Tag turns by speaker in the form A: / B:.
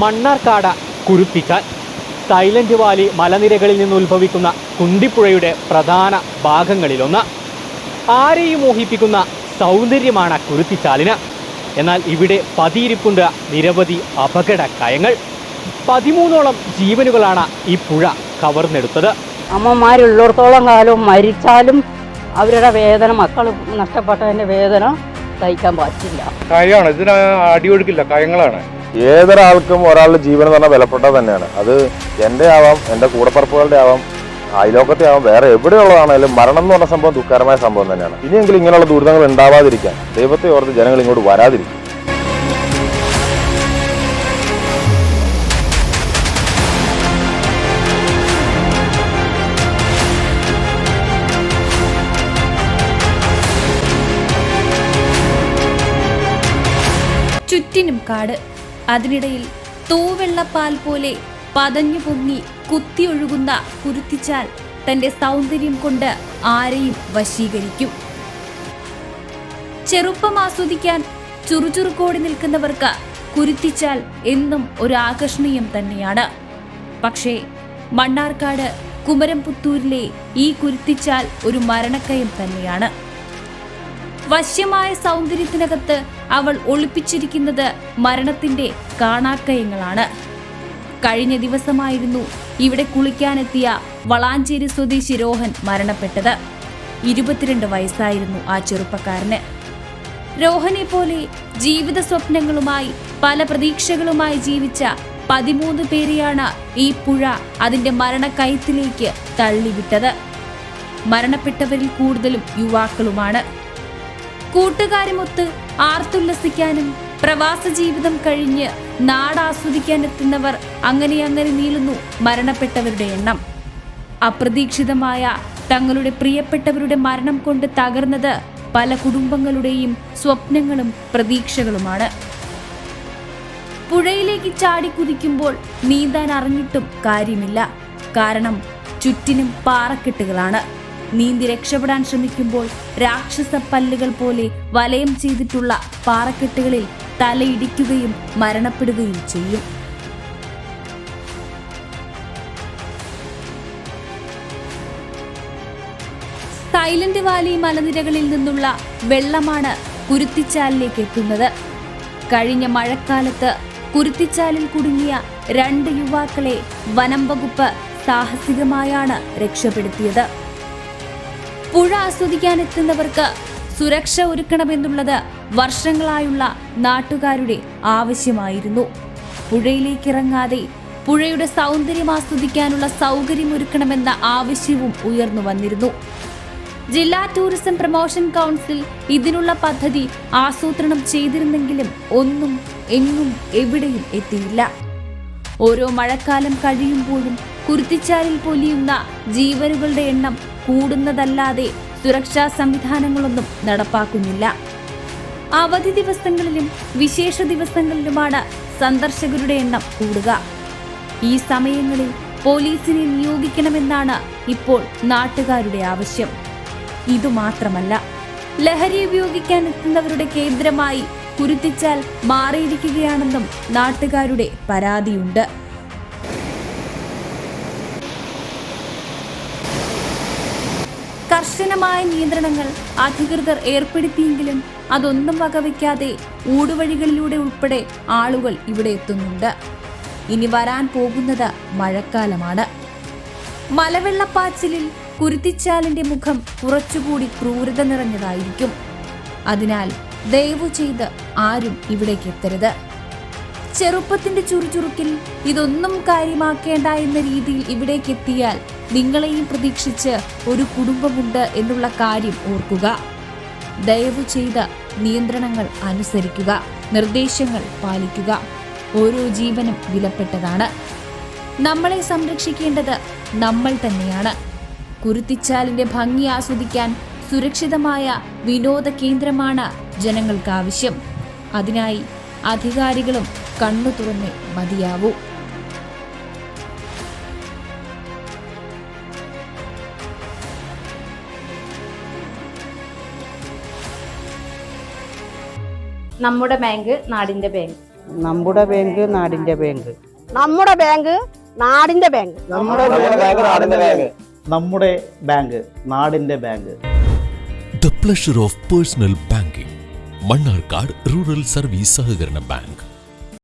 A: Mannarkkad Kuruthichal silent Valley മലനിരകളിൽ നിന്ന് ഉത്ഭവിക്കുന്ന കുന്തിപ്പുഴയുടെ പ്രധാന ഭാഗങ്ങളിലൊന്ന്. ആരെയും മോഹിപ്പിക്കുന്ന സൗന്ദര്യമാണ് കുരുത്തിച്ചാലിന്. എന്നാൽ ഇവിടെ പതിയിരിപ്പുണ്ട് നിരവധി അപകട കയങ്ങൾ പതിമൂന്നോളം ജീവനുകളാണ് ഈ പുഴ കവർന്നെടുത്തത്.
B: അമ്മമാരുള്ളിടത്തോളം കാലം മരിച്ചാലും അവരുടെ വേദന മക്കൾ നഷ്ടപ്പെട്ടതിന്റെ വേദന സഹിക്കാൻ പറ്റില്ല
C: കയമാണ് ഇതിന് അടിയൊഴുക്കില്ല കയങ്ങളാണ്
D: ഏതൊരാൾക്കും ഒരാളുടെ ജീവൻ എന്ന് പറഞ്ഞാൽ വിലപ്പെട്ടത് തന്നെയാണ്. അത് എന്റെ ആവാം എന്റെ കൂടപ്പറപ്പുകളുടെ ആവാം അയലോക്കത്തെ ആവാം വേറെ എവിടെയുള്ളതാണെങ്കിലും മരണം എന്ന് പറഞ്ഞ സംഭവം ദുഃഖകരമായ സംഭവം തന്നെയാണ്. ഇനിയെങ്കിലും ഇങ്ങനെയുള്ള ദുരിതങ്ങൾ ഉണ്ടാവാതിരിക്കാൻ ദൈവത്തെ ഓർത്ത് ജനങ്ങൾ ഇങ്ങോട്ട് വരാതിരിക്കും.
E: കാട്. അതിനിടയിൽ തൂവെള്ളപ്പാൽ പോലെ പതഞ്ഞു പൊങ്ങി കുത്തിയൊഴുകുന്ന കുരുത്തിച്ചാൽ തന്റെ സൗന്ദര്യം കൊണ്ട് ആരെയും വശീകരിക്കും. ചെറുപ്പം ആസ്വദിക്കാൻ ചുറുചുറുക്കോടി നിൽക്കുന്നവർക്ക് കുരുത്തിച്ചാൽ എന്നും ഒരു ആകർഷണീയം തന്നെയാണ്. പക്ഷേ മണ്ണാർക്കാട് കുമരംപുത്തൂരിലെ ഈ കുരുത്തിച്ചാൽ ഒരു മരണക്കയം തന്നെയാണ്. വശ്യമായ സൗന്ദര്യത്തിനകത്ത് അവൾ ഒളിപ്പിച്ചിരിക്കുന്നത് മരണത്തിന്റെ കാണാക്കയങ്ങളാണ്. കഴിഞ്ഞ ദിവസമായിരുന്നു ഇവിടെ കുളിക്കാനെത്തിയ വളാഞ്ചേരി സ്വദേശി രോഹൻ മരണപ്പെട്ടത്. ഇരുപത്തിരണ്ട് വയസ്സായിരുന്നു ആ ചെറുപ്പക്കാരന്. രോഹനെ പോലെ ജീവിത സ്വപ്നങ്ങളുമായി പല പ്രതീക്ഷകളുമായി ജീവിച്ച പതിമൂന്ന് പേരെയാണ് ഈ പുഴ അതിന്റെ മരണക്കയത്തിലേക്ക് തള്ളിവിട്ടത്. മരണപ്പെട്ടവരിൽ കൂടുതലും യുവാക്കളുമാണ്. കൂട്ടുകാരുമൊത്ത് ആർത്തുല്ലസിക്കാനും പ്രവാസ ജീവിതം കഴിഞ്ഞ് നാടാസ്വദിക്കാനെത്തുന്നവർ അങ്ങനെ അങ്ങനെ നീളുന്നു മരണപ്പെട്ടവരുടെ എണ്ണം. അപ്രതീക്ഷിതമായ തങ്ങളുടെ പ്രിയപ്പെട്ടവരുടെ മരണം കൊണ്ട് തകർന്നത് പല കുടുംബങ്ങളുടെയും സ്വപ്നങ്ങളും പ്രതീക്ഷകളുമാണ്. പുഴയിലേക്ക് ചാടി കുതിക്കുമ്പോൾ നീന്താൻ അറിഞ്ഞിട്ടും കാര്യമില്ല. കാരണം ചുറ്റിനും പാറക്കെട്ടുകളാണ്. നീന്തി രക്ഷപ്പെടാൻ ശ്രമിക്കുമ്പോൾ രാക്ഷസ പല്ലുകൾ പോലെ വലയം ചെയ്തിട്ടുള്ള പാറക്കെട്ടുകളിൽ തലയിടിക്കുകയും മരണപ്പെടുകയും ചെയ്യും. സൈലന്റ് വാലി മലനിരകളിൽ നിന്നുള്ള വെള്ളമാണ് കുരുത്തിച്ചാലിലേക്ക് എത്തുന്നത്. കഴിഞ്ഞ മഴക്കാലത്ത് കുരുത്തിച്ചാലിൽ കുടുങ്ങിയ രണ്ട് യുവാക്കളെ വനം വകുപ്പ് സാഹസികമായാണ് രക്ഷപ്പെടുത്തിയത്. പുഴ ആസ്വദിക്കാനെത്തുന്നവർക്ക് സുരക്ഷ ഒരുക്കണമെന്നുള്ളത് വർഷങ്ങളായുള്ള നാട്ടുകാരുടെ ആവശ്യമായിരുന്നു. പുഴയിലേക്ക് ഇറങ്ങാതെ പുഴയുടെ സൗന്ദര്യം ആസ്വദിക്കാനുള്ള സൗകര്യം ഒരുക്കണമെന്ന ആവശ്യവും ഉയർന്നു വന്നിരുന്നു. ജില്ലാ ടൂറിസം പ്രൊമോഷൻ കൗൺസിൽ ഇതിനുള്ള പദ്ധതി ആസൂത്രണം ചെയ്തിരുന്നെങ്കിലും ഒന്നും എങ്ങും എവിടെയും എത്തിയില്ല. ഓരോ മഴക്കാലം കഴിയുമ്പോഴും കുരുത്തിച്ചാലിൽ പൊലിയുന്ന ജീവനുകളുടെ എണ്ണം കൂടുന്നതല്ലാതെ സുരക്ഷാ സംവിധാനങ്ങളൊന്നും നടപ്പാക്കുന്നില്ല. അവധി ദിവസങ്ങളിലും വിശേഷ ദിവസങ്ങളിലുമാണ് സന്ദർശകരുടെ എണ്ണം കൂടുക. ഈ സമയങ്ങളിൽ പോലീസിനെ നിയോഗിക്കണമെന്നാണ് ഇപ്പോൾ നാട്ടുകാരുടെ ആവശ്യം. ഇതുമാത്രമല്ല ലഹരി ഉപയോഗിക്കാൻ എത്തുന്നവരുടെ കേന്ദ്രമായി കുരുത്തിച്ചാൽ മാറിയിരിക്കുകയാണെന്നും നാട്ടുകാരുടെ പരാതിയുണ്ട്. കർശനമായ നിയന്ത്രണങ്ങൾ അധികൃതർ ഏർപ്പെടുത്തിയെങ്കിലും അതൊന്നും വകവയ്ക്കാതെ ഊടുവഴികളിലൂടെ ഉൾപ്പെടെ ആളുകൾ ഇവിടെ എത്തുന്നുണ്ട്. ഇനി വരാൻ പോകുന്നത് മഴക്കാലമാണ്. മലവെള്ളപ്പാച്ചിലിൽ കുരുത്തിച്ചാലിന്റെ മുഖം കുറച്ചുകൂടി ക്രൂരത നിറഞ്ഞതായിരിക്കും. അതിനാൽ ദയവു ചെയ്ത് ആരും ഇവിടേക്ക് എത്തരുത്. ചെറുപ്പത്തിന്റെ ചുറുചുറുക്കിൽ ഇതൊന്നും കാര്യമാക്കേണ്ട എന്ന രീതിയിൽ ഇവിടേക്ക് എത്തിയാൽ നിങ്ങളെയും പ്രതീക്ഷിച്ച് ഒരു കുടുംബമുണ്ട് എന്നുള്ള കാര്യം ഓർക്കുക. ദയവ് ചെയ്ത് നിയന്ത്രണങ്ങൾ അനുസരിക്കുക. നിർദ്ദേശങ്ങൾ പാലിക്കുക. ഓരോ ജീവനും വിലപ്പെട്ടതാണ്. നമ്മളെ സംരക്ഷിക്കേണ്ടത് നമ്മൾ തന്നെയാണ്. കുരുത്തിച്ചാലിന്റെ ഭംഗി ആസ്വദിക്കാൻ സുരക്ഷിതമായ വിനോദ കേന്ദ്രമാണ് ജനങ്ങൾക്ക് ആവശ്യം അതിനായി അധികാരികളും കണ്ണു തുറന്നേ മതിയാവൂ.
F: നമ്മുടെ ബാങ്ക് നാടിന്റെ ബാങ്ക്
G: നമ്മുടെ ബാങ്ക് നാടിന്റെ ബാങ്ക്
B: നമ്മുടെ ബാങ്ക് നാടിന്റെ ബാങ്ക്
H: നമ്മുടെ ബാങ്ക് നാടിന്റെ ബാങ്ക് നമ്മുടെ ബാങ്ക് നാടിന്റെ bank
I: the pleasure of personal banking Mannarkkad rural service സഹകരണ ബാങ്ക്